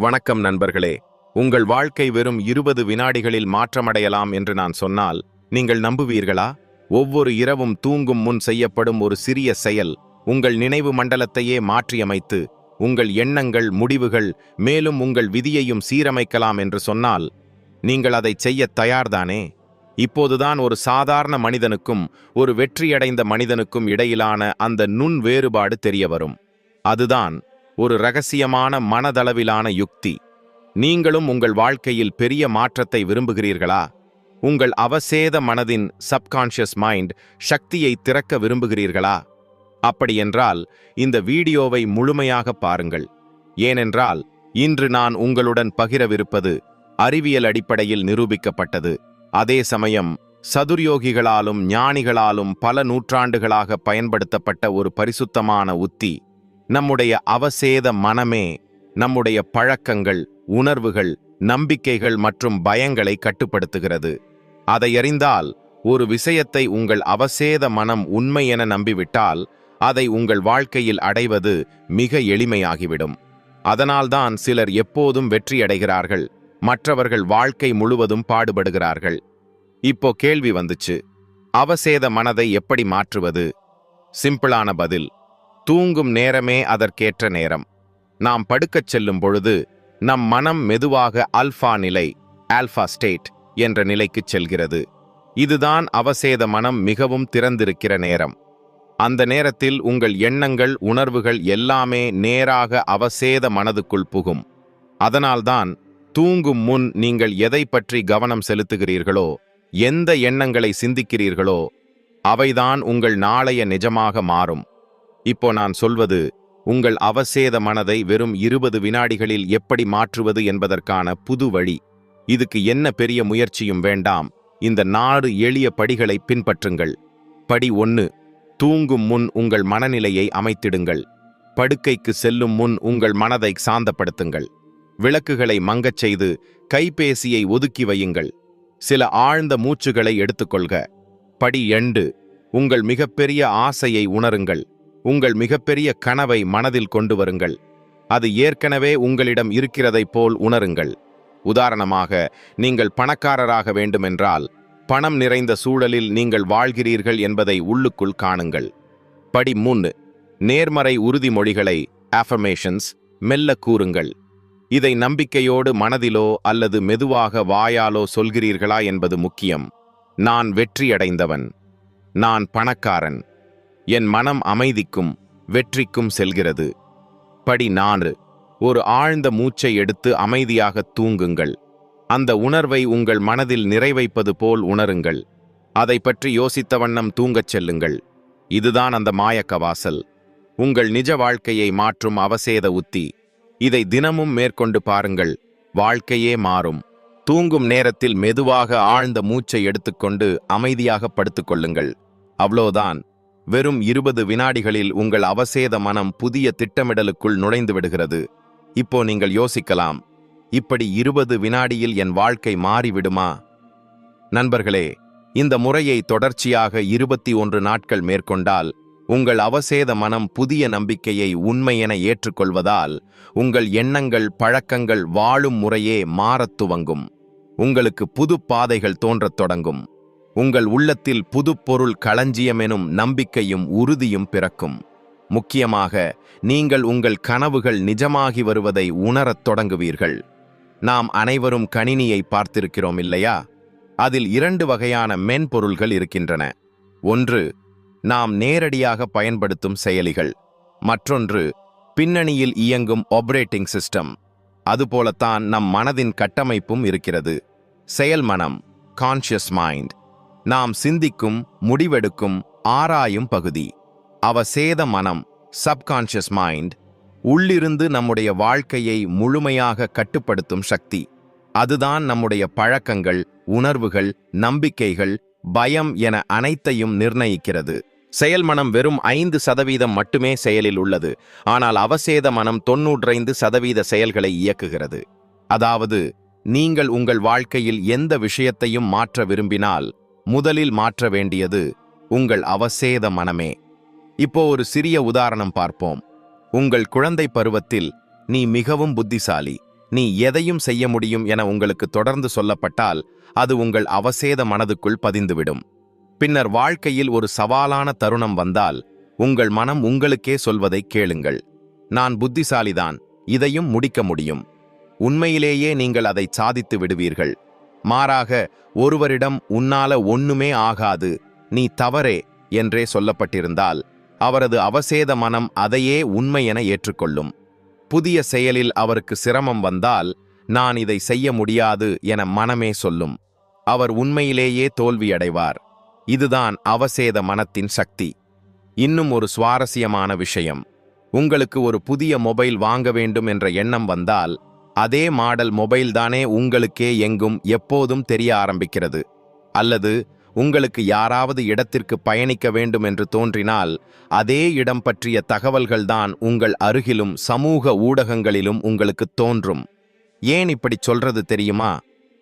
வணக்கம் நண்பர்களே. உங்கள் வாழ்க்கை வெறும் இருபது வினாடிகளில் மாற்றமடையலாம் என்று நான் சொன்னால் நீங்கள் நம்புவீர்களா? ஒவ்வொரு இரவும் தூங்கும் முன் செய்யப்படும் ஒரு சிறிய செயல் உங்கள் நினைவு மண்டலத்தையே மாற்றியமைத்து உங்கள் எண்ணங்கள் முடிவுகள் மேலும் உங்கள் விதியையும் சீரமைக்கலாம் என்று சொன்னால் நீங்கள் அதை செய்ய தயார்தானே? இப்போதுதான் ஒரு சாதாரண மனிதனுக்கும் ஒரு வெற்றியடைந்த மனிதனுக்கும் இடையிலான அந்த நுண் வேறுபாடு தெரிய வரும் அதுதான் ஒரு ரகசியமான மனதளவிலான யுக்தி. நீங்களும் உங்கள் வாழ்க்கையில் பெரிய மாற்றத்தை விரும்புகிறீர்களா? உங்கள் அவசேத மனதின் சப்கான்ஷியஸ் மைண்ட் சக்தியை திறக்க விரும்புகிறீர்களா? அப்படியென்றால் இந்த வீடியோவை முழுமையாக பாருங்கள். ஏனென்றால் இன்று நான் உங்களுடன் பகிரவிருப்பது அறிவியல் அடிப்படையில் நிரூபிக்கப்பட்டது. அதே சமயம் சதுர்யோகிகளாலும் ஞானிகளாலும் பல நூற்றாண்டுகளாக பயன்படுத்தப்பட்ட ஒரு பரிசுத்தமான உத்தி. நம்முடைய அவசேத மனமே நம்முடைய பழக்கங்கள் உணர்வுகள் நம்பிக்கைகள் மற்றும் பயங்களை கட்டுப்படுத்துகிறது. அதை அறிந்தால் ஒரு விஷயத்தை உங்கள் அவசேத மனம் உண்மை என நம்பிவிட்டால் அதை உங்கள் வாழ்க்கையில் அடைவது மிக எளிமையாகிவிடும். அதனால்தான் சிலர் எப்போதும் வெற்றியடைகிறார்கள் மற்றவர்கள் வாழ்க்கை முழுவதும் பாடுபடுகிறார்கள். இப்போ கேள்வி வந்துச்சு அவசேத மனதை எப்படி மாற்றுவது? சிம்பிளான பதில் தூங்கும் நேரமே அதற்கேற்ற நேரம். நாம் படுக்கச் செல்லும் பொழுது நம் மனம் மெதுவாக அல்ஃபா நிலை ஆல்ஃபா ஸ்டேட் என்ற நிலைக்குச் செல்கிறது. இதுதான் அவசேத மனம் மிகவும் திறந்திருக்கிற நேரம். அந்த நேரத்தில் உங்கள் எண்ணங்கள் உணர்வுகள் எல்லாமே நேராக அவசேத மனதுக்குள் புகும். அதனால்தான் தூங்கும் முன் நீங்கள் எதை பற்றி கவனம் செலுத்துகிறீர்களோ எந்த எண்ணங்களை சிந்திக்கிறீர்களோ அவைதான் உங்கள் நாளைய நிஜமாக மாறும். இப்போ நான் சொல்வது உங்கள் அவசேத மனதை வெறும் இருபது வினாடிகளில் எப்படி மாற்றுவது என்பதற்கான புது வழி. இதுக்கு என்ன பெரிய முயற்சியும் வேண்டாம். இந்த நாடு எளிய படிகளை பின்பற்றுங்கள். படி ஒன்று தூங்கும் முன் உங்கள் மனநிலையை அமைத்திடுங்கள். படுக்கைக்கு செல்லும் முன் உங்கள் மனதை சாந்தப்படுத்துங்கள். விளக்குகளை மங்கச் செய்து கைபேசியை ஒதுக்கி வையுங்கள். சில ஆழ்ந்த மூச்சுகளை எடுத்துக்கொள்க. படி எண்டு உங்கள் மிகப்பெரிய ஆசையை உணருங்கள். உங்கள் மிகப்பெரிய கனவை மனதில் கொண்டு வருங்கள். அது ஏற்கனவே உங்களிடம் இருக்கிறதைப் போல் உணருங்கள். உதாரணமாக நீங்கள் பணக்காரராக வேண்டுமென்றால் பணம் நிறைந்த சூழலில் நீங்கள் வாழ்கிறீர்கள் என்பதை உள்ளுக்குள் காணுங்கள். படி முன்னு நேர்மறை உறுதிமொழிகளை ஆஃபர்மேஷன்ஸ் மெல்ல கூறுங்கள். இதை நம்பிக்கையோடு மனதிலோ அல்லது மெதுவாக வாயாலோ சொல்கிறீர்களா என்பது முக்கியம். நான் வெற்றியடைந்தவன். நான் பணக்காரன். என் மனம் அமைதிக்கும் வெற்றிக்கும் செல்கிறது. படி நான்கு. ஒரு ஆழ்ந்த மூச்சை எடுத்து அமைதியாக தூங்குங்கள். அந்த உணர்வை உங்கள் மனதில் நிறைவைப்பது போல் உணருங்கள். அதை பற்றி யோசித்த வண்ணம் தூங்கச் செல்லுங்கள். இதுதான் அந்த மாயக்கவாசல் உங்கள் நிஜ வாழ்க்கையை மாற்றும் அவசேத உத்தி. இதை தினமும் மேற்கொண்டு பாருங்கள். வாழ்க்கையே மாறும். தூங்கும் நேரத்தில் மெதுவாக ஆழ்ந்த மூச்சை எடுத்துக்கொண்டு அமைதியாக படுத்துக்கொள்ளுங்கள் அவ்வளோதான். வெறும் இருபது வினாடிகளில் உங்கள் அவசேத மனம் புதிய திட்டமிடலுக்குள் நுழைந்து விடுகிறது. இப்போ நீங்கள் யோசிக்கலாம். இப்படி இருபது வினாடியில் என் வாழ்க்கை மாறிவிடுமா? நண்பர்களே இந்த முறையை தொடர்ச்சியாக இருபத்தி ஒன்று நாட்கள் மேற்கொண்டால் உங்கள் அவசேத மனம் புதிய நம்பிக்கையை உண்மையென ஏற்றுக்கொள்வதால் உங்கள் எண்ணங்கள் பழக்கங்கள் வாழும் முறையே மாறத் துவங்கும். உங்களுக்கு புது பாதைகள் தோன்றத் தொடங்கும். உங்கள் உள்ளத்தில் புதுப்பொருள் களஞ்சியமெனும் நம்பிக்கையும் உறுதியும் பிறக்கும். முக்கியமாக நீங்கள் உங்கள் கனவுகள் நிஜமாகி வருவதை உணரத் தொடங்குவீர்கள். நாம் அனைவரும் கணினியை பார்த்திருக்கிறோம் இல்லையா? அதில் இரண்டு வகையான மென்பொருள்கள் இருக்கின்றன. ஒன்று நாம் நேரடியாக பயன்படுத்தும் செயலிகள். மற்றொன்று பின்னணியில் இயங்கும் ஆபரேட்டிங் சிஸ்டம் அதுபோலத்தான் நம் மனதின் கட்டமைப்பும் இருக்கிறது. செயல் மனம் கான்ஷியஸ் மைண்ட் நாம் சிந்திக்கும் முடிவெடுக்கும் ஆராயும் பகுதி. அவசேத மனம் சப்கான்ஷியஸ் மைண்ட் உள்ளிருந்து நம்முடைய வாழ்க்கையை முழுமையாக கட்டுப்படுத்தும் சக்தி. அதுதான் நம்முடைய பழக்கங்கள் உணர்வுகள் நம்பிக்கைகள் பயம் என அனைத்தையும் நிர்ணயிக்கிறது. செயல் மனம் வெறும் ஐந்து சதவீதம் மட்டுமே செயலில் உள்ளது. ஆனால் அவசேத மனம் தொன்னூற்றைந்து சதவீத செயல்களை இயக்குகிறது. அதாவது நீங்கள் உங்கள் வாழ்க்கையில் எந்த விஷயத்தையும் மாற்ற விரும்பினால் முதலில் மாற்ற வேண்டியது உங்கள் அவசேத மனமே. இப்போ ஒரு சிறிய உதாரணம் பார்ப்போம். உங்கள் குழந்தை பருவத்தில் நீ மிகவும் புத்திசாலி. நீ எதையும் செய்ய முடியும் என உங்களுக்கு தொடர்ந்து சொல்லப்பட்டால் அது உங்கள் அவசேத மனதுக்குள் பதிந்துவிடும். பின்னர் வாழ்க்கையில் ஒரு சவாலான தருணம் வந்தால் உங்கள் மனம் உங்களுக்கே சொல்வதை கேளுங்கள். நான் புத்திசாலிதான் இதையும் முடிக்க முடியும். உண்மையிலேயே நீங்கள் அதை சாதித்து விடுவீர்கள். மாறாக ஒருவரிடம் உன்னால ஒண்ணுமே ஆகாது நீ தவறே என்றே சொல்லப்பட்டிருந்தால் அவரது அவசேத மனம் அதையே உண்மை என ஏற்றுக்கொள்ளும். புதிய செயலில் அவருக்கு சிரமம் வந்தால் நான் இதை செய்ய முடியாது என மனமே சொல்லும். அவர் உண்மையிலேயே தோல்வியடைவார். இதுதான் அவசேத மனத்தின் சக்தி. இன்னும் ஒரு சுவாரஸ்யமான விஷயம். உங்களுக்கு ஒரு புதிய மொபைல் வாங்க வேண்டும் என்ற எண்ணம் வந்தால் அதே மாடல் மொபைல் தானே உங்களுக்கே எங்கும் எப்போதும் தெரிய ஆரம்பிக்கிறது. அல்லது உங்களுக்கு யாராவது இடத்திற்கு பயணிக்க வேண்டும் என்று தோன்றினால் அதே இடம் பற்றிய தகவல்கள்தான் உங்கள் அருகிலும் சமூக ஊடகங்களிலும் உங்களுக்கு தோன்றும். ஏன் இப்படி சொல்றது தெரியுமா?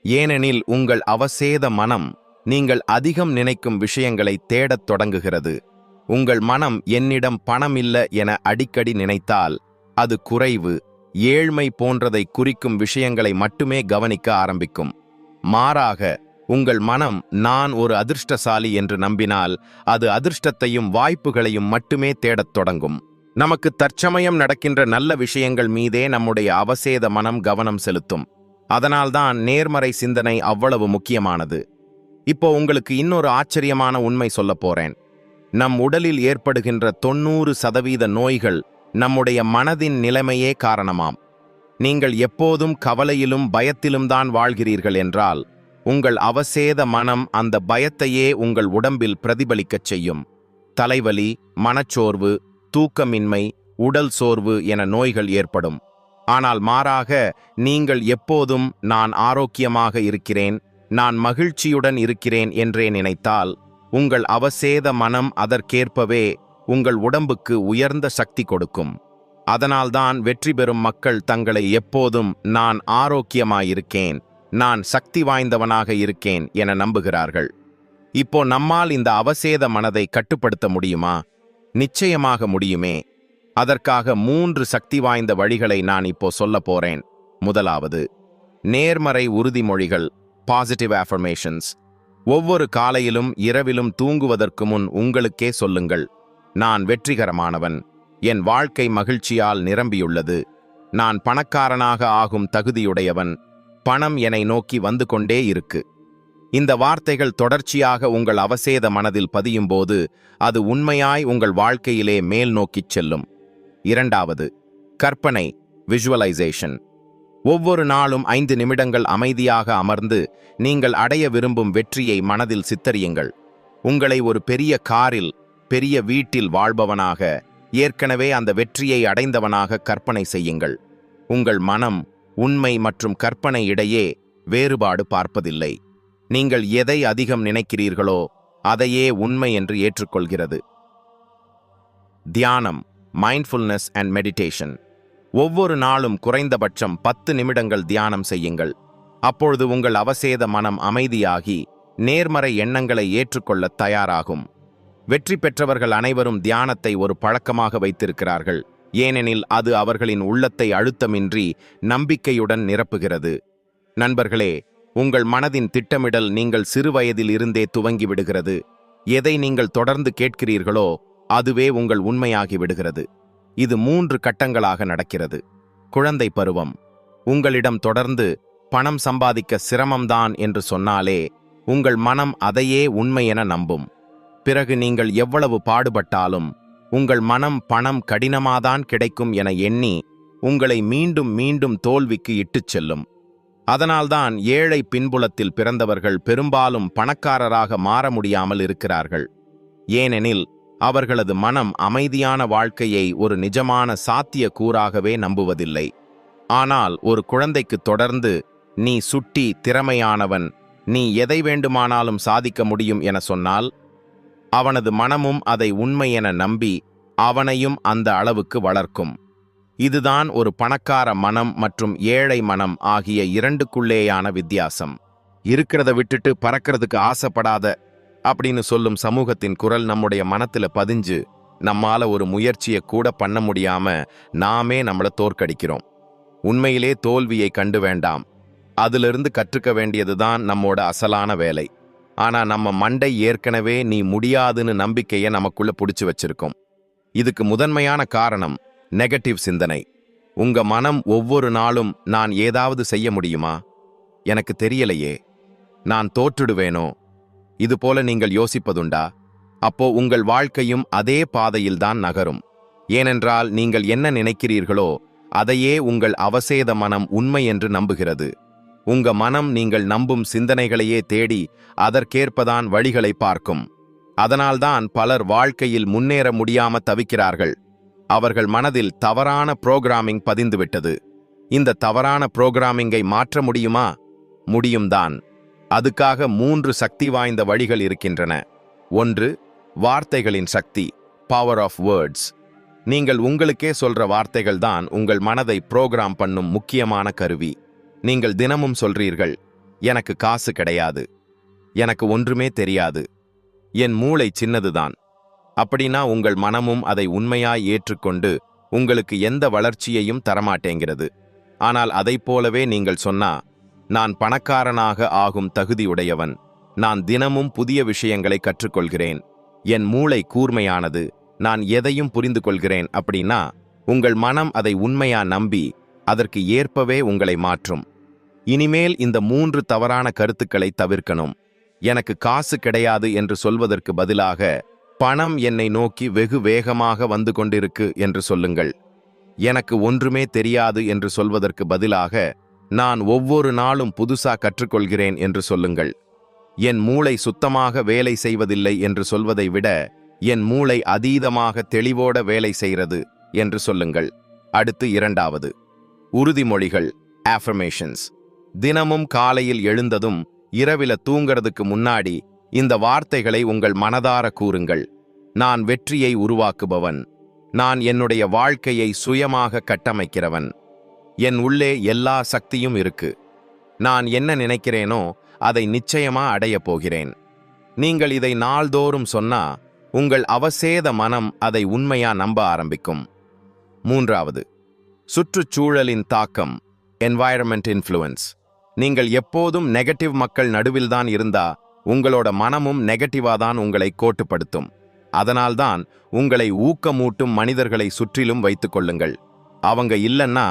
ஏனெனில் உங்கள் அவசேத மனம் நீங்கள் அதிகம் நினைக்கும் விஷயங்களை தேடத் தொடங்குகிறது. உங்கள் மனம் என்னிடம் பணம் இல்ல என அடிக்கடி நினைத்தால் அது குறைவு. ஏழ்மை போன்றதை குறிக்கும் விஷயங்களை மட்டுமே கவனிக்க ஆரம்பிக்கும். மாறாக உங்கள் மனம் நான் ஒரு அதிர்ஷ்டசாலி என்று நம்பினால் அது அதிர்ஷ்டத்தையும் வாய்ப்புகளையும் மட்டுமே தேடத் தொடங்கும். நமக்கு தற்சமயம் நடக்கின்ற நல்ல விஷயங்கள் மீதே நம்முடைய அவசேத மனம் கவனம் செலுத்தும். அதனால்தான் நேர்மறை சிந்தனை அவ்வளவு முக்கியமானது. இப்போ உங்களுக்கு இன்னொரு ஆச்சரியமான உண்மை சொல்லப் போறேன். நம் உடலில் ஏற்படுகின்ற தொண்ணூறு சதவீத நோய்கள் நம்முடைய மனதின் நிலைமையே காரணமாம். நீங்கள் எப்போதும் கவலையிலும் பயத்திலும் தான் வாழ்கிறீர்கள் என்றால் உங்கள் அவசேத மனம் அந்த பயத்தையே உங்கள் உடம்பில் பிரதிபலிக்கச் செய்யும். தலைவலி மனச்சோர்வு தூக்கமின்மை உடல் சோர்வு என நோய்கள் ஏற்படும். ஆனால் மாறாக நீங்கள் எப்போதும் நான் ஆரோக்கியமாக இருக்கிறேன் நான் மகிழ்ச்சியுடன் இருக்கிறேன் என்றே நினைத்தால் உங்கள் அவசேத மனம் அதற்கேற்பவே உங்கள் உடம்புக்கு உயர்ந்த சக்தி கொடுக்கும். அதனால்தான் வெற்றி பெறும் மக்கள் தங்களை எப்போதும் நான் ஆரோக்கியமாயிருக்கேன் நான் சக்தி வாய்ந்தவனாக இருக்கேன் என நம்புகிறார்கள். இப்போ நம்மால் இந்த அவசேத மனதை கட்டுப்படுத்த முடியுமா? நிச்சயமாக முடியுமே. அதற்காக மூன்று சக்தி வாய்ந்த வழிகளை நான் இப்போ சொல்ல போறேன். முதலாவது நேர்மறை உறுதிமொழிகள் பாசிட்டிவ் ஆஃபர்மேஷன்ஸ் ஒவ்வொரு காலையிலும் இரவிலும் தூங்குவதற்கு முன் உங்களுக்கே சொல்லுங்கள். நான் வெற்றிகரமானவன். என் வாழ்க்கை மகிழ்ச்சியால் நிரம்பியுள்ளது. நான் பணக்காரனாக ஆகும் தகுதியுடையவன். பணம் என்னை நோக்கி வந்து கொண்டே இருக்கு. இந்த வார்த்தைகள் தொடர்ச்சியாக உங்கள் அவசேத மனதில் பதியும்போது அது உண்மையாய் உங்கள் வாழ்க்கையிலே மேல் நோக்கிச் செல்லும். இரண்டாவது கற்பனை விஷுவலைசேஷன் ஒவ்வொரு நாளும் ஐந்து நிமிடங்கள் அமைதியாக அமர்ந்து நீங்கள் அடைய விரும்பும் வெற்றியை மனதில் சித்தரியுங்கள். உங்களை ஒரு பெரிய காரில் பெரிய வீட்டில் வாழ்பவனாக ஏற்கனவே அந்த வெற்றியை அடைந்தவனாக கற்பனை செய்யுங்கள். உங்கள் மனம் உண்மை மற்றும் கற்பனை இடையே வேறுபாடு பார்ப்பதில்லை. நீங்கள் எதை அதிகம் நினைக்கிறீர்களோ அதையே உண்மை என்று ஏற்றுக்கொள்கிறது. தியானம் மைண்ட்ஃபுல்னஸ் அண்ட் மெடிடேஷன் ஒவ்வொரு நாளும் குறைந்தபட்சம் பத்து நிமிடங்கள் தியானம் செய்யுங்கள். அப்பொழுது உங்கள் அவசேத மனம் அமைதியாகி நேர்மறை எண்ணங்களை ஏற்றுக்கொள்ள தயாராகும். வெற்றி பெற்றவர்கள் அனைவரும் தியானத்தை ஒரு பழக்கமாக வைத்திருக்கிறார்கள். ஏனெனில் அது அவர்களின் உள்ளத்தை அழுத்தமின்றி நம்பிக்கையுடன் நிரப்புகிறது. நண்பர்களே உங்கள் மனதின் திட்டமிடல் நீங்கள் சிறுவயதில் இருந்தே துவங்கி விடுகிறது. எதை நீங்கள் தொடர்ந்து கேட்கிறீர்களோ அதுவே உங்கள் உண்மையாகி விடுகிறது. இது மூன்று கட்டங்களாக நடக்கிறது. குழந்தை பருவம். உங்களிடம் தொடர்ந்து பணம் சம்பாதிக்க சிரமம்தான் என்று சொன்னாலே உங்கள் மனம் அதையே உண்மை என நம்பும். பிறகு நீங்கள் எவ்வளவு பாடுபட்டாலும் உங்கள் மனம் பணம் கடினமாதான் கிடைக்கும் என எண்ணி உங்களை மீண்டும் மீண்டும் தோல்விக்கு இட்டுச் செல்லும். அதனால்தான் ஏழை பின்புலத்தில் பிறந்தவர்கள் பெரும்பாலும் பணக்காரராக மாற முடியாமல் இருக்கிறார்கள். ஏனெனில் அவர்களது மனம் அமைதியான வாழ்க்கையை ஒரு நிஜமான சாத்திய கூறாகவே நம்புவதில்லை. ஆனால் ஒரு குழந்தைக்கு தொடர்ந்து நீ சுட்டி திறமையானவன் நீ எதை வேண்டுமானாலும் சாதிக்க முடியும் என சொன்னால் அவனது மனமும் அதை உண்மை என நம்பி அவனையும் அந்த அளவுக்கு வளர்க்கும். இதுதான் ஒரு பணக்கார மனம் மற்றும் ஏழை மனம் ஆகிய இரண்டுக்குள்ளேயான வித்தியாசம். இருக்கிறத விட்டுட்டு பறக்கிறதுக்கு ஆசைப்படாத அப்படின்னு சொல்லும் சமூகத்தின் குரல் நம்முடைய மனத்துல பதிஞ்சு நம்மால ஒரு முயற்சியை கூட பண்ண முடியாம நாமே நம்மள தோற்கடிக்கிறோம். உண்மையிலே தோல்வியை கண்டு வேண்டாம். அதிலிருந்து கற்றுக்க வேண்டியதுதான் நம்மோட அசலான வேலை. ஆனா நம்ம மண்டை ஏற்கனவே நீ முடியாதுன்னு நம்பிக்கையை நமக்குள்ள பிடிச்சி வச்சிருக்கோம். இதுக்கு முதன்மையான காரணம் நெகட்டிவ் சிந்தனை. உங்க மனம் ஒவ்வொரு நாளும் நான் ஏதாவது செய்ய முடியுமா? எனக்கு தெரியலையே. நான் தோற்றுடுவேனோ? இது போல நீங்கள் யோசிப்பதுண்டா? அப்போ உங்கள் வாழ்க்கையும் அதே பாதையில்தான் நகரும். ஏனென்றால் நீங்கள் என்ன நினைக்கிறீர்களோ அதையே உங்கள் அவசேத மனம் உண்மை என்று நம்புகிறது. உங்க மனம் நீங்கள் நம்பும் சிந்தனைகளையே தேடி அதற்கேற்பதான் வழிகளை பார்க்கும். அதனால்தான் பலர் வாழ்க்கையில் முன்னேற முடியாம தவிக்கிறார்கள். அவர்கள் மனதில் தவறான புரோகிராமிங் பதிந்துவிட்டது. இந்த தவறான புரோகிராமிங்கை மாற்ற முடியுமா? முடியும்தான் அதுக்காக மூன்று சக்தி வாய்ந்த வழிகள் இருக்கின்றன. ஒன்று வார்த்தைகளின் சக்தி பவர் ஆஃப் வேர்ட்ஸ் நீங்கள் உங்களுக்கே சொல்ற வார்த்தைகள் தான் உங்கள் மனதை புரோகிராம் பண்ணும் முக்கியமான கருவி. நீங்கள் தினமும் சொல்றீர்கள் எனக்கு காசு கிடையாது எனக்கு ஒன்றுமே தெரியாது என் மூளை சின்னதுதான். அப்படின்னா உங்கள் மனமும் அதை உண்மையாய் ஏற்றுக்கொண்டு உங்களுக்கு எந்த வளர்ச்சியையும் தரமாட்டேங்கிறது. ஆனால் அதைப் போலவே நீங்கள் சொன்னா நான் பணக்காரனாக ஆகும் தகுதியுடையவன். நான் தினமும் புதிய விஷயங்களை கற்றுக்கொள்கிறேன். என் மூளை கூர்மையானது. நான் எதையும் புரிந்து கொள்கிறேன் அப்படின்னா உங்கள் மனம் அதை உண்மையா நம்பி அதற்கு ஏற்பவே உங்களை மாற்றும். இனிமேல் இந்த மூன்று தவறான கருத்துக்களை தவிர்க்கணும். எனக்கு காசு கிடையாது என்று சொல்வதற்கு பதிலாக பணம் என்னை நோக்கி வெகு வேகமாக வந்து கொண்டிருக்கு என்று சொல்லுங்கள். எனக்கு ஒன்றுமே தெரியாது என்று சொல்வதற்கு பதிலாக நான் ஒவ்வொரு நாளும் புதுசா கற்றுக்கொள்கிறேன் என்று சொல்லுங்கள். என் மூளை சுத்தமாக வேலை செய்வதில்லை என்று சொல்வதை விட என் மூளை அதீதமாக தெளிவோட வேலை செய்கிறது என்று சொல்லுங்கள். அடுத்து இரண்டாவது. உறுதிமொழிகள் ஆஃபர்மேஷன்ஸ் தினமும் காலையில் எழுந்ததும் இரவில தூங்கிறதுக்கு முன்னாடி இந்த வார்த்தைகளை உங்கள் மனதார கூறுங்கள். நான் வெற்றியை உருவாக்குபவன். நான் என்னுடைய வாழ்க்கையை சுயமாக கட்டமைக்கிறவன். என் உள்ளே எல்லா சக்தியும் இருக்கு. நான் என்ன நினைக்கிறேனோ அதை நிச்சயமா அடையப் போகிறேன். நீங்கள் இதை நாள்தோறும் சொன்னா உங்கள் அவசேத மனம் அதை உண்மையா நம்ப ஆரம்பிக்கும். மூன்றாவது சுற்றுச்சூழலின் தாக்கம் என்வாயர்மெண்ட் இன்ஃப்ளூயன்ஸ் நீங்கள் எப்போதும் நெகட்டிவ் மக்கள் நடுவில்தான் இருந்தா உங்களோட மனமும் நெகட்டிவா தான் உங்களை கோட்டுப்படுத்தும். அதனால்தான் உங்களை ஊக்கமூட்டும் மனிதர்களை சுற்றிலும் வைத்துக் கொள்ளுங்கள். அவங்க இல்லைன்னா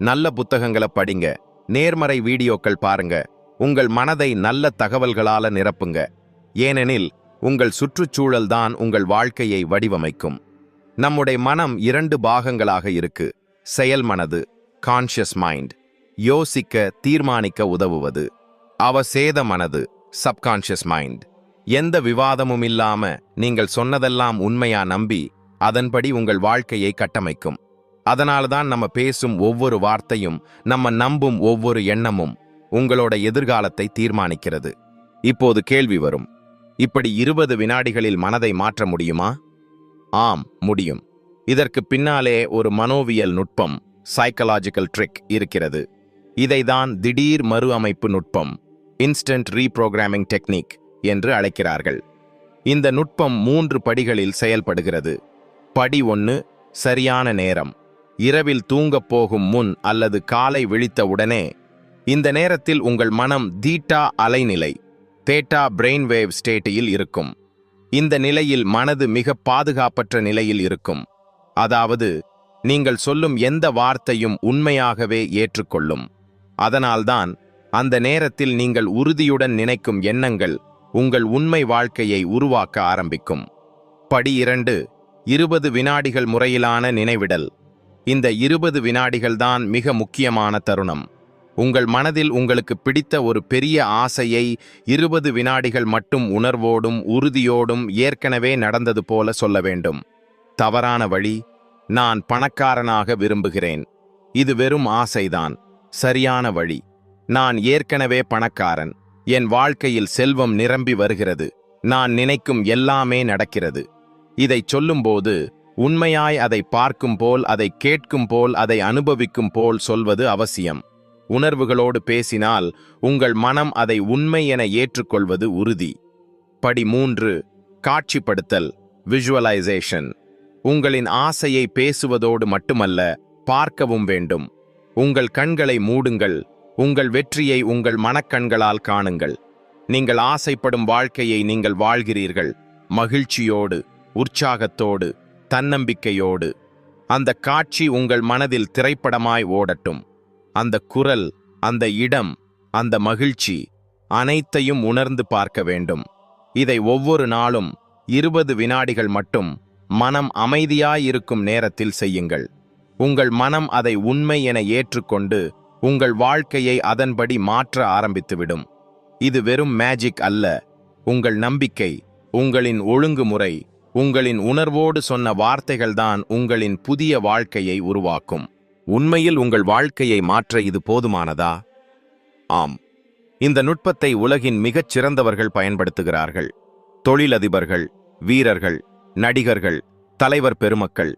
நல்ல புத்தகங்களை படிங்க நேர்மறை வீடியோக்கள் பாருங்க உங்கள் மனதை நல்ல தகவல்களால நிரப்புங்க. ஏனெனில் உங்கள் சுற்றுச்சூழல் தான் உங்கள் வாழ்க்கையை வடிவமைக்கும். நம்முடைய மனம் இரண்டு பாகங்களாக இருக்கு செயல் மனது கான்ஷியஸ் மைண்ட் யோசிக்க தீர்மானிக்க உதவுவது. அவசேத மனது சப்கான்ஷியஸ் மைண்ட் எந்த விவாதமும் இல்லாம நீங்கள் சொன்னதெல்லாம் உண்மையா நம்பி அதன்படி உங்கள் வாழ்க்கையை கட்டமைக்கும். அதனால்தான் நம்ம பேசும் ஒவ்வொரு வார்த்தையும் நம்ம நம்பும் ஒவ்வொரு எண்ணமும் உங்களோட எதிர்காலத்தை தீர்மானிக்கிறது. இப்போது கேள்வி வரும். இப்படி இருபது வினாடிகளில் மனதை மாற்ற முடியுமா? ஆம் முடியும். இதற்கு பின்னாலே ஒரு மனோவியல் நுட்பம் சைக்கலாஜிக்கல் ட்ரிக் இருக்கிறது. இதைதான் திடீர் மறு அமைப்பு நுட்பம் இன்ஸ்டன்ட் ரீப்ரோக்ராமிங் டெக்னிக் என்று அழைக்கிறார்கள். இந்த நுட்பம் மூன்று படிகளில் செயல்படுகிறது. படி ஒன்று சரியான நேரம். இரவில் தூங்கப் போகும் முன் அல்லது காலை விழித்தவுடனே இந்த நேரத்தில் உங்கள் மனம் தீட்டா அலைநிலை தேட்டா பிரெயின்வேவ் ஸ்டேட்டில் இருக்கும். இந்த நிலையில் மனது மிக பாதுகாப்பற்ற நிலையில் இருக்கும். அதாவது நீங்கள் சொல்லும் எந்த வார்த்தையும் உண்மையாகவே ஏற்றுக்கொள்ளும். அதனால்தான் அந்த நேரத்தில் நீங்கள் உறுதியுடன் நினைக்கும் எண்ணங்கள் உங்கள் உண்மை வாழ்க்கையை உருவாக்க ஆரம்பிக்கும். படி இரண்டு இருபது வினாடிகள் முறையிலான நினைவிடல். இந்த இருபது வினாடிகள்தான் மிக முக்கியமான தருணம். உங்கள் மனதில் உங்களுக்கு பிடித்த ஒரு பெரிய ஆசையை இருபது வினாடிகள் மட்டும் உணர்வோடும் உறுதியோடும் ஏற்கனவே நடந்தது போல சொல்ல வேண்டும். தவறான வழி நான் பணக்காரனாக விரும்புகிறேன். இது வெறும் ஆசைதான். சரியான வழி. நான் ஏற்கனவே பணக்காரன். என் வாழ்க்கையில் செல்வம் நிரம்பி வருகிறது. நான் நினைக்கும் எல்லாமே நடக்கிறது. இதைச் சொல்லும்போது உண்மையாய் அதை பார்க்கும் போல் அதை கேட்கும் போல் அதை அனுபவிக்கும் போல் சொல்வது அவசியம். உணர்வுகளோடு பேசினால் உங்கள் மனம் அதை உண்மை என ஏற்றுக்கொள்வது உறுதி. படி மூன்று காட்சிப்படுத்தல் விஷுவலைசேஷன் உங்களின் ஆசையை பேசுவதோடு மட்டுமல்ல பார்க்கவும் வேண்டும். உங்கள் கண்களை மூடுங்கள். உங்கள் வெற்றியை உங்கள் மனக்கண்களால் காணுங்கள். நீங்கள் ஆசைப்படும் வாழ்க்கையை நீங்கள் வாழ்கிறீர்கள். மகிழ்ச்சியோடு உற்சாகத்தோடு தன்னம்பிக்கையோடு. அந்த காட்சி உங்கள் மனதில் திரைப்படமாய் ஓடட்டும். அந்த குரல் அந்த இடம் அந்த மகிழ்ச்சி அனைத்தையும் உணர்ந்து பார்க்க வேண்டும். இதை ஒவ்வொரு நாளும் இருபது வினாடிகள் மட்டும் மனம் அமைதியாயிருக்கும் நேரத்தில் செய்யுங்கள். உங்கள் மனம் அதை உண்மை என ஏற்றுக்கொண்டு உங்கள் வாழ்க்கையை அதன்படி மாற்ற ஆரம்பித்துவிடும். இது வெறும் மேஜிக் அல்ல. உங்கள் நம்பிக்கை உங்களின் ஒழுங்குமுறை உங்களின் உணர்வோடு சொன்ன வார்த்தைகள்தான் உங்களின் புதிய வாழ்க்கையை உருவாக்கும். உண்மையில் உங்கள் வாழ்க்கையை மாற்ற இது போதுமானதா? ஆம். இந்த நுட்பத்தை உலகின் மிகச் சிறந்தவர்கள் பயன்படுத்துகிறார்கள். தொழிலதிபர்கள் வீரர்கள் நடிகர்கள் தலைவர் பெருமக்கள்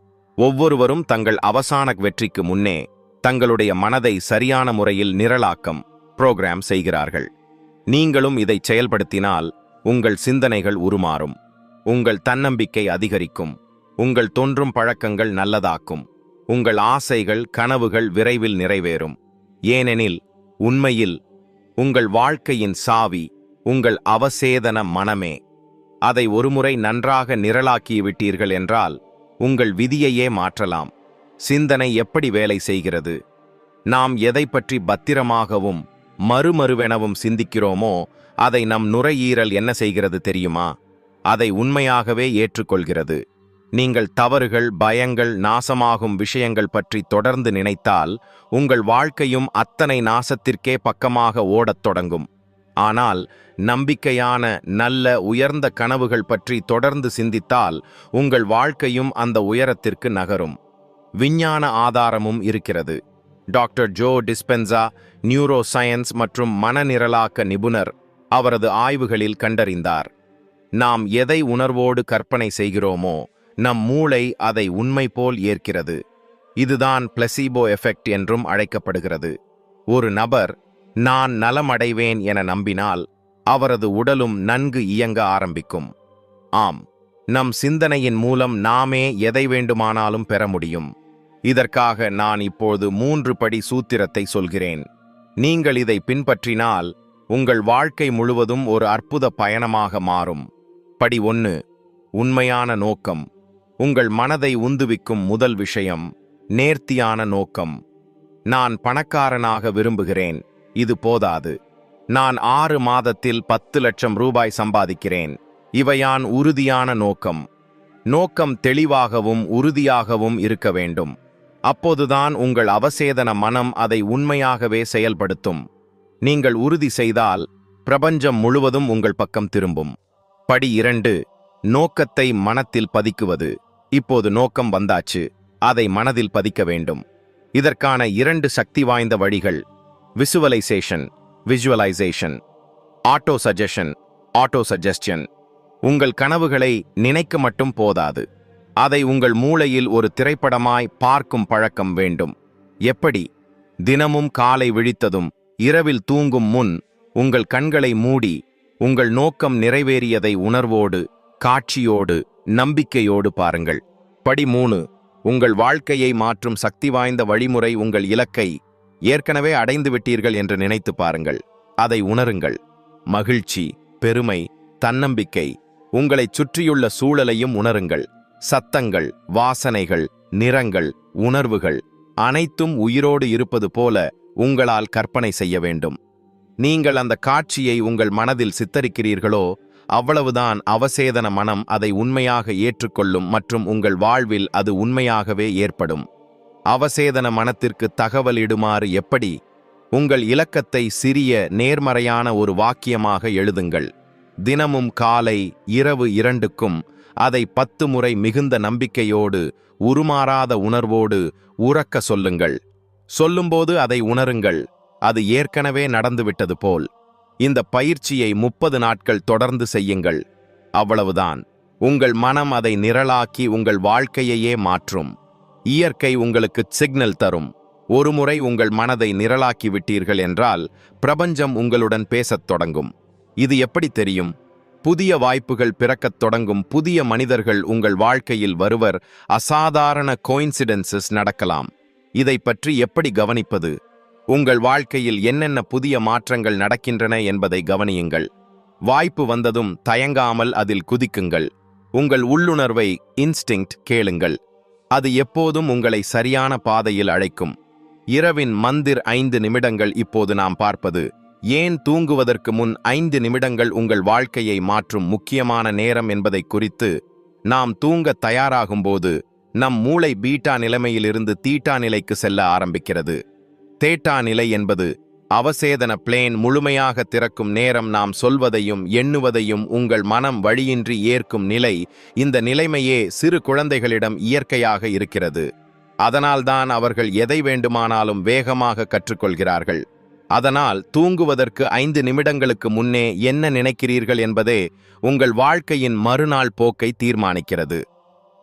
ஒவ்வொருவரும் தங்கள் அவசான வெற்றிக்கு முன்னே தங்களுடைய மனதை சரியான முறையில் நிரலாக்கம் புரோகிராம் செய்கிறார்கள். நீங்களும் இதை செயல்படுத்தினால் உங்கள் சிந்தனைகள் உருமாறும். உங்கள் தன்னம்பிக்கை அதிகரிக்கும். உங்கள் தோன்றும் பழக்கங்கள் நல்லதாக்கும். உங்கள் ஆசைகள் கனவுகள் விரைவில் நிறைவேறும். ஏனெனில் உண்மையில் உங்கள் வாழ்க்கையின் சாவி உங்கள் அவசேதன மனமே. அதை ஒருமுறை நன்றாக நிரலாக்கிவிட்டீர்கள் என்றால் உங்கள் விதியையே மாற்றலாம். சிந்தனை எப்படி வேலை செய்கிறது? நாம் எதை பற்றி பத்திரமாகவும் மறுமறுவெனவும் சிந்திக்கிறோமோ அதை நம் நுரையீரல் என்ன செய்கிறது தெரியுமா? அதை உண்மையாகவே ஏற்றுக்கொள்கிறது. நீங்கள் தவறுகள் பயங்கள் நாசமாகும் விஷயங்கள் பற்றி தொடர்ந்து நினைத்தால் உங்கள் வாழ்க்கையும் அத்தனை நாசத்திற்கே பக்கமாக ஓடத் தொடங்கும். ஆனால் நம்பிக்கையான நல்ல உயர்ந்த கனவுகள் பற்றி தொடர்ந்து சிந்தித்தால் உங்கள் வாழ்க்கையும் அந்த உயரத்திற்கு நகரும். விஞ்ஞான ஆதாரமும் இருக்கிறது. Doctor Joe Dispenza neuroscience மற்றும் மனநிரலாக்க நிபுணர் அவரது ஆய்வுகளில் கண்டறிந்தார். நாம் எதை உணர்வோடு கற்பனை செய்கிறோமோ நம் மூளை அதை உண்மை போல் ஏற்கிறது. இதுதான் பிளசிபோ எஃபெக்ட் என்றும் அழைக்கப்படுகிறது. ஒரு நபர் நான் நலமடைவேன் என நம்பினால் அவரது உடலும் நன்கு இயங்க ஆரம்பிக்கும். ஆம் நம் சிந்தனையின் மூலம் நாமே எதை வேண்டுமானாலும் பெற முடியும். இதற்காக நான் இப்போது மூன்று படி சூத்திரத்தை சொல்கிறேன். நீங்கள் இதை பின்பற்றினால் உங்கள் வாழ்க்கை முழுவதும் ஒரு அற்புத பயணமாக மாறும். படி ஒன்று உண்மையான நோக்கம். உங்கள் மனதை உந்துவிக்கும் முதல் விஷயம் நேர்த்தியான நோக்கம். நான் பணக்காரனாக விரும்புகிறேன். இது போதாது. நான் ஆறு மாதத்தில் பத்து லட்சம் ரூபாய் சம்பாதிக்கிறேன். இவையான் உறுதியான நோக்கம். நோக்கம் தெளிவாகவும் உறுதியாகவும் இருக்க வேண்டும். அப்போதுதான் உங்கள் அவசேதன மனம் அதை உண்மையாகவே செயல்படுத்தும். நீங்கள் உறுதி செய்தால் பிரபஞ்சம் முழுவதும் உங்கள் பக்கம் திரும்பும். படி இரண்டு நோக்கத்தை மனத்தில் பதிக்குவது. இப்போது நோக்கம் வந்தாச்சு. அதை மனதில் பதிக்க வேண்டும். இதற்கான இரண்டு சக்தி வாய்ந்த வழிகள். Visualisation visualisation autosuggestion autosuggestion உங்கள் கனவுகளை நினைக்க மட்டும் போதாது. அதை உங்கள் மூளையில் ஒரு திரைப்படமாய் பார்க்கும் பழக்கம் வேண்டும். எப்படி? தினமும் காலை விழித்ததும் இரவில் தூங்கும் முன் உங்கள் கண்களை மூடி உங்கள் நோக்கம் நிறைவேறியதை உணர்வோடு காட்சியோடு நம்பிக்கையோடு பாருங்கள். படி மூணு உங்கள் வாழ்க்கையை மாற்றும் சக்தி வாய்ந்த வழிமுறை உங்கள் இலக்கை ஏற்கனவே அடைந்து விட்டீர்கள் என்று நினைத்து பாருங்கள். அதை உணருங்கள். மகிழ்ச்சி பெருமை தன்னம்பிக்கை உங்களைச் சுற்றியுள்ள சூழலையும் உணருங்கள். சத்தங்கள் வாசனைகள் நிறங்கள் உணர்வுகள் அனைத்தும் உயிரோடு இருப்பது போல உங்களால் கற்பனை செய்ய வேண்டும். நீங்கள் அந்த காட்சியை உங்கள் மனதில் சித்தரிக்கிறீர்களோ அவ்வளவுதான் அவசேதன மனம் அதை உண்மையாக ஏற்றுக்கொள்ளும் மற்றும் உங்கள் வாழ்வில் அது உண்மையாகவே ஏற்படும். அவசேதன மனத்திற்கு தகவல் இடுமாறு எப்படி உங்கள் இலக்கத்தை சிறிய நேர்மறையான ஒரு வாக்கியமாக எழுதுங்கள். தினமும் காலை இரவு இரண்டுக்கும் அதை பத்து முறை மிகுந்த நம்பிக்கையோடு உருமாறாத உணர்வோடு உறக்க சொல்லுங்கள். சொல்லும்போது அதை உணருங்கள். அது ஏற்கனவே நடந்துவிட்டது போல். இந்த பயிற்சியை முப்பது நாட்கள் தொடர்ந்து செய்யுங்கள். அவ்வளவுதான். உங்கள் மனம் அதை நிரலாக்கி உங்கள் வாழ்க்கையையே மாற்றும். இயற்கை உங்களுக்கு சிக்னல் தரும். ஒருமுறை உங்கள் மனதை நிரலாக்கி விட்டீர்கள் என்றால் பிரபஞ்சம் உங்களுடன் பேசத் தொடங்கும். இது எப்படி தெரியும்? புதிய வாய்ப்புகள் பிறக்கத் தொடங்கும் புதிய மனிதர்கள் உங்கள் வாழ்க்கையில் வருவர் அசாதாரண கோயின்சிடென்சஸ் நடக்கலாம். இதை பற்றி எப்படி கவனிப்பது? உங்கள் வாழ்க்கையில் என்னென்ன புதிய மாற்றங்கள் நடக்கின்றன என்பதை கவனியுங்கள். வாய்ப்பு வந்ததும் தயங்காமல் அதில் குதிக்குங்கள். உங்கள் உள்ளுணர்வை இன்ஸ்டிங்க்ட் கேளுங்கள். அது எப்போதும் உங்களை சரியான பாதையில் அழைக்கும். இரவின் மந்திர் ஐந்து நிமிடங்கள் இப்போது நாம் பார்ப்பது ஏன் தூங்குவதற்கு முன் ஐந்து நிமிடங்கள் உங்கள் வாழ்க்கையை மாற்றும் முக்கியமான நேரம் என்பதை குறித்து நாம் தூங்க தயாராகும்போது நம் மூளை பீட்டா நிலைமையிலிருந்து தீட்டா நிலைக்கு செல்ல ஆரம்பிக்கிறது. தேட்டா நிலை என்பது அவசேதன பிளேன் முழுமையாக திறக்கும் நேரம் நாம் சொல்வதையும் எண்ணுவதையும் உங்கள் மனம் வழியின்றி ஏற்கும் நிலை இந்த நிலைமையே சிறு குழந்தைகளிடம் இயற்கையாக இருக்கிறது. அதனால்தான் அவர்கள் எதை வேண்டுமானாலும் வேகமாக கற்றுக்கொள்கிறார்கள். அதனால் தூங்குவதற்கு ஐந்து நிமிடங்களுக்கு முன்னே என்ன நினைக்கிறீர்கள் என்பதே உங்கள் வாழ்க்கையின் மறுநாள் போக்கை தீர்மானிக்கிறது.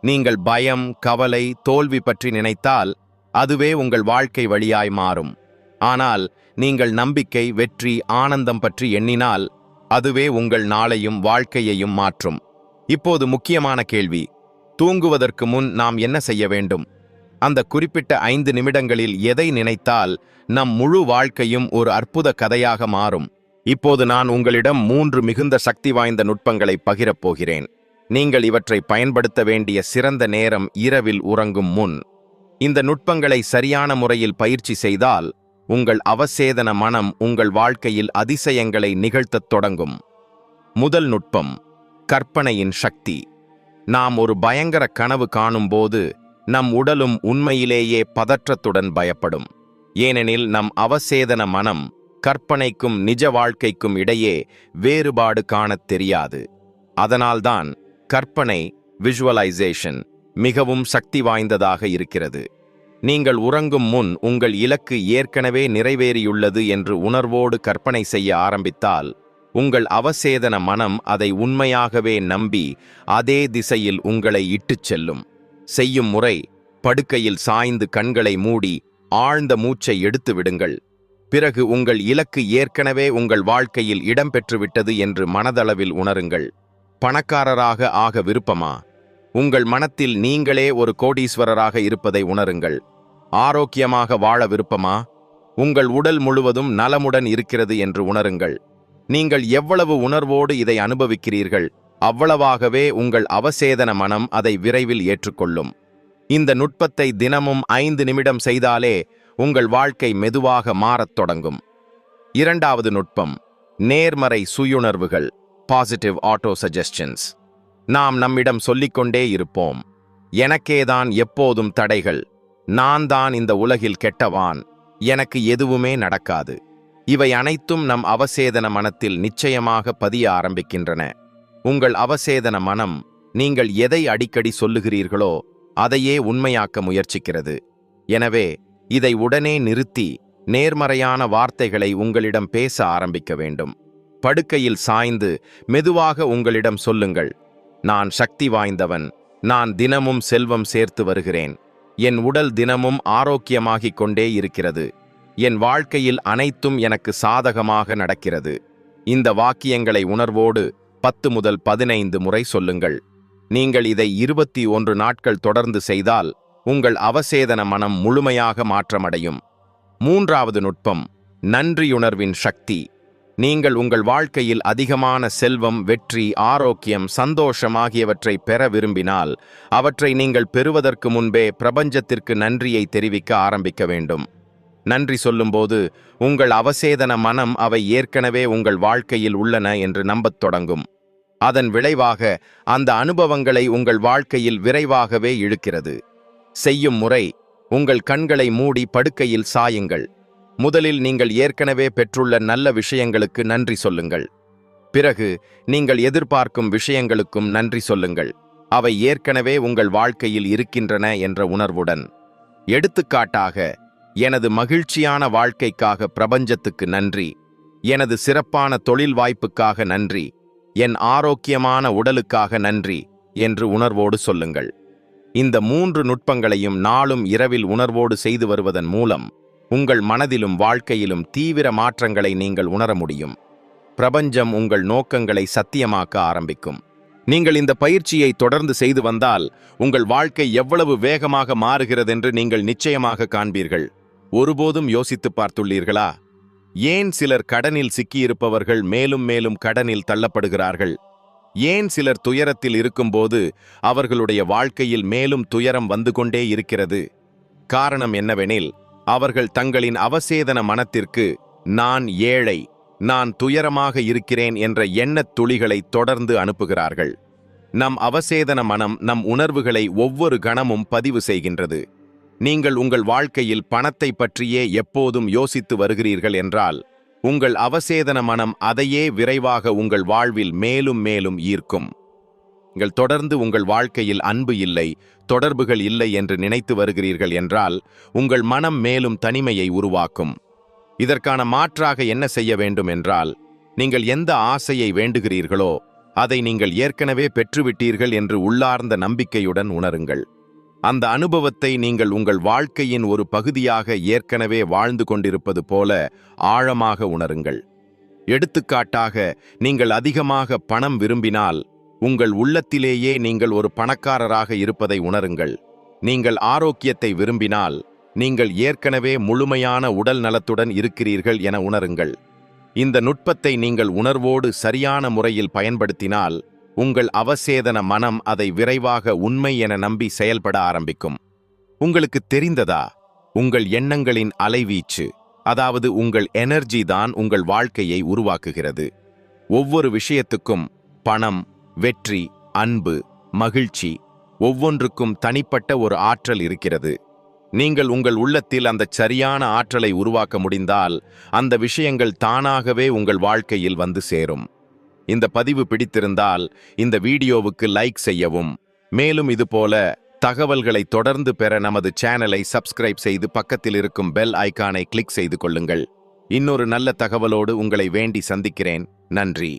நீங்கள் பயம் கவலை தோல்வி பற்றி நினைத்தால் அதுவே உங்கள் வாழ்க்கை வழியாய் மாறும். ஆனால் நீங்கள் நம்பிக்கை வெற்றி ஆனந்தம் பற்றி எண்ணினால் அதுவே உங்கள் நாளையும் வாழ்க்கையையும் மாற்றும். இப்போது முக்கியமான கேள்வி. தூங்குவதற்கு முன் நாம் என்ன செய்ய வேண்டும்? அந்த குறிப்பிட்ட ஐந்து நிமிடங்களில் எதை நினைத்தால் நம் முழு வாழ்க்கையும் ஒரு அற்புத கதையாக மாறும். இப்போது நான் உங்களிடம் மூன்று மிகுந்த சக்தி வாய்ந்த நுட்பங்களை பகிரப் போகிறேன். நீங்கள் இவற்றை பயன்படுத்த வேண்டிய சிறந்த நேரம் இரவில் உறங்கும் முன். இந்த நுட்பங்களை சரியான முறையில் பயிற்சி செய்தால் உங்கள் அவசேதன மனம் உங்கள் வாழ்க்கையில் அதிசயங்களை நிகழ்த்தத் தொடங்கும். முதல் நுட்பம் கற்பனையின் சக்தி. நாம் ஒரு பயங்கர கனவு காணும்போது நம் உடலும் உண்மையிலேயே பதற்றத்துடன் பயப்படும். ஏனெனில் நம் அவசேதன மனம் கற்பனைக்கும் நிஜ வாழ்க்கைக்கும் இடையே வேறுபாடு காணத் தெரியாது. அதனால்தான் கற்பனை விஷுவலைசேஷன் மிகவும் சக்தி வாய்ந்ததாக இருக்கிறது. நீங்கள் உறங்கும் முன் உங்கள் இலக்கு ஏற்கனவே நிறைவேறியுள்ளது என்று உணர்வோடு கற்பனை செய்ய ஆரம்பித்தால் உங்கள் அவசேதன மனம் அதை உண்மையாகவே நம்பி அதே திசையில் உங்களை இட்டுச் செல்லும். செய்யும் முறை படுக்கையில் சாய்ந்து கண்களை மூடி ஆழ்ந்த மூச்சை எடுத்து விடுங்கள். பிறகு உங்கள் இலக்கு ஏற்கனவே உங்கள் வாழ்க்கையில் இடம்பெற்றுவிட்டது என்று மனதளவில் உணருங்கள். பணக்காரராக ஆக விருப்பமா? உங்கள் மனத்தில் நீங்களே ஒரு கோடீஸ்வரராக இருப்பதை உணருங்கள். ஆரோக்கியமாக வாழ விருப்பமா? உங்கள் உடல் முழுவதும் நலமுடன் இருக்கிறது என்று உணருங்கள். நீங்கள் எவ்வளவு உணர்வோடு இதை அனுபவிக்கிறீர்கள் அவ்வளவாகவே உங்கள் அவசேதன மனம் அதை விரைவில் ஏற்றுக்கொள்ளும். இந்த நுட்பத்தை தினமும் ஐந்து நிமிடம் செய்தாலே உங்கள் வாழ்க்கை மெதுவாக மாறத் தொடங்கும். இரண்டாவது நுட்பம் நேர்மறை சுயுணர்வுகள் பாசிட்டிவ் ஆட்டோ சஜஸ்டன்ஸ் நாம் நம்மிடம் சொல்லிக்கொண்டே இருப்போம். எனக்கேதான் எப்போதும் தடைகள். நான் தான் இந்த உலகில் கெட்டவான். எனக்கு எதுவுமே நடக்காது. இவை அனைத்தும் நம் அவசேதன மனத்தில் நிச்சயமாக பதிய ஆரம்பிக்கின்றன. உங்கள் அவசேதன மனம் நீங்கள் எதை அடிக்கடி சொல்லுகிறீர்களோ அதையே உண்மையாக்க முயற்சிக்கிறது. எனவே இதை உடனே நிறுத்தி நேர்மறையான வார்த்தைகளை உங்களிடம் பேச ஆரம்பிக்க வேண்டும். படுக்கையில் சாய்ந்து மெதுவாக உங்களிடம் சொல்லுங்கள். நான் சக்தி வாய்ந்தவன். நான் தினமும் செல்வம் சேர்த்து வருகிறேன். என் உடல் தினமும் ஆரோக்கியமாகிக் கொண்டே இருக்கிறது. என் வாழ்க்கையில் அனைத்தும் எனக்கு சாதகமாக நடக்கிறது. இந்த வாக்கியங்களை உணர்வோடு பத்து முதல் பதினைந்து முறை சொல்லுங்கள். நீங்கள் இதை இருபத்தி ஒன்று நாட்கள் தொடர்ந்து செய்தால் உங்கள் அவசேதன மனம் முழுமையாக மாற்றமடையும். மூன்றாவது நுட்பம் நன்றியுணர்வின் சக்தி. நீங்கள் உங்கள் வாழ்க்கையில் அதிகமான செல்வம் வெற்றி ஆரோக்கியம் சந்தோஷம் ஆகியவற்றை பெற விரும்பினால் அவற்றை நீங்கள் பெறுவதற்கு முன்பே பிரபஞ்சத்திற்கு நன்றியை தெரிவிக்க ஆரம்பிக்க வேண்டும். நன்றி சொல்லும்போது உங்கள் அவசேதன மனம் அவை ஏற்கனவே உங்கள் வாழ்க்கையில் உள்ளன என்று நம்பத் தொடங்கும். அதன் விளைவாக அந்த அனுபவங்களை உங்கள் வாழ்க்கையில் விரைவாகவே இழுக்கிறது. செய்யும் முறை உங்கள் கண்களை மூடி படுக்கையில் சாயுங்கள். முதலில் நீங்கள் ஏற்கனவே பெற்றுள்ள நல்ல விஷயங்களுக்கு நன்றி சொல்லுங்கள். பிறகு நீங்கள் எதிர்பார்க்கும் விஷயங்களுக்கும் நன்றி சொல்லுங்கள். அவை ஏற்கனவே உங்கள் வாழ்க்கையில் இருக்கின்றன என்ற உணர்வுடன். எடுத்துக்காட்டாக எனது மகிழ்ச்சியான வாழ்க்கைக்காக பிரபஞ்சத்துக்கு நன்றி. எனது சிறப்பான தொழில் வாய்ப்புக்காக நன்றி. என் ஆரோக்கியமான உடலுக்காக நன்றி என்று உணர்வோடு சொல்லுங்கள். இந்த மூன்று நுட்பங்களையும் நாளும் இரவில் உணர்வோடு செய்து வருவதன் மூலம் உங்கள் மனதிலும் வாழ்க்கையிலும் தீவிர மாற்றங்களை நீங்கள் உணர முடியும். பிரபஞ்சம் உங்கள் நோக்கங்களை சத்தியமாக்க ஆரம்பிக்கும். நீங்கள் இந்த பயிற்சியை தொடர்ந்து செய்து வந்தால் உங்கள் வாழ்க்கை எவ்வளவு வேகமாக மாறுகிறதென்று நீங்கள் நிச்சயமாக காண்பீர்கள். ஒருபோதும் யோசித்துப் பார்த்துள்ளீர்களா? ஏன் சிலர் கடனில் சிக்கியிருப்பவர்கள் மேலும் மேலும் கடனில் தள்ளப்படுகிறார்கள்? ஏன் சிலர் துயரத்தில் இருக்கும்போது அவர்களுடைய வாழ்க்கையில் மேலும் துயரம் வந்து கொண்டே இருக்கிறது? காரணம் என்னவெனில் அவர்கள் தங்களின் அவசேதன மனத்திற்கு நான் ஏழை நான் துயரமாக இருக்கிறேன் என்ற எண்ணத் துளிகளை தொடர்ந்து அனுப்புகிறார்கள். நம் அவசேதன மனம் நம் உணர்வுகளை ஒவ்வொரு கணமும் பதிவு செய்கின்றது. நீங்கள் உங்கள் வாழ்க்கையில் பணத்தை பற்றியே எப்போதும் யோசித்து வருகிறீர்கள் என்றால் உங்கள் அவசேதன மனம் அதையே விரைவாக உங்கள் வாழ்வில் மேலும் மேலும் ஈர்க்கும். நீங்கள் தொடர்ந்து உங்கள் வாழ்க்கையில் அன்பு இல்லை தொடர்புகள் இல்லை என்று நினைத்து வருகிறீர்கள் என்றால் உங்கள் மனம் மேலும் தனிமையை உருவாக்கும். இதற்கான மாற்றாக என்ன செய்ய வேண்டும் என்றால் நீங்கள் எந்த ஆசையை வேண்டுகிறீர்களோ அதை நீங்கள் ஏற்கனவே பெற்றுவிட்டீர்கள் என்று உள்ளார்ந்த நம்பிக்கையுடன் உணருங்கள். அந்த அனுபவத்தை நீங்கள் உங்கள் வாழ்க்கையின் ஒரு பகுதியாக ஏற்கனவே வாழ்ந்து கொண்டிருப்பது போல ஆழமாக உணருங்கள். எடுத்துக்காட்டாக நீங்கள் அதிகமாக பணம் விரும்பினால் உங்கள் உள்ளத்திலேயே நீங்கள் ஒரு பணக்காரராக இருப்பதை உணருங்கள். நீங்கள் ஆரோக்கியத்தை விரும்பினால் நீங்கள் ஏற்கனவே முழுமையான உடல் நலத்துடன் இருக்கிறீர்கள் என உணருங்கள். இந்த நுட்பத்தை நீங்கள் உணர்வோடு சரியான முறையில் பயன்படுத்தினால் உங்கள் அவசேதன மனம் அதை விரைவாக உண்மை என நம்பி செயல்பட ஆரம்பிக்கும். உங்களுக்கு தெரிந்ததா? உங்கள் எண்ணங்களின் அலைவீச்சு அதாவது உங்கள் எனர்ஜி தான் உங்கள் வாழ்க்கையை உருவாக்குகிறது. ஒவ்வொரு விஷயத்துக்கும் பணம் வெற்றி அன்பு மகிழ்ச்சி ஒவ்வொன்றுக்கும் தனிப்பட்ட ஒரு ஆற்றல் இருக்கிறது. நீங்கள் உங்கள் உள்ளத்தில் அந்த சரியான ஆற்றலை உருவாக்க முடிந்தால் அந்த விஷயங்கள் தானாகவே உங்கள் வாழ்க்கையில் வந்து சேரும். இந்த பதிவு பிடித்திருந்தால் இந்த வீடியோவுக்கு லைக் செய்யவும். மேலும் இதுபோல தகவல்களை தொடர்ந்து பெற நமது சேனலை சப்ஸ்கிரைப் செய்து பக்கத்தில் இருக்கும் பெல் ஐகானை கிளிக் செய்து கொள்ளுங்கள். இன்னொரு நல்ல தகவலோடு உங்களை வேண்டி சந்திக்கிறேன். நன்றி.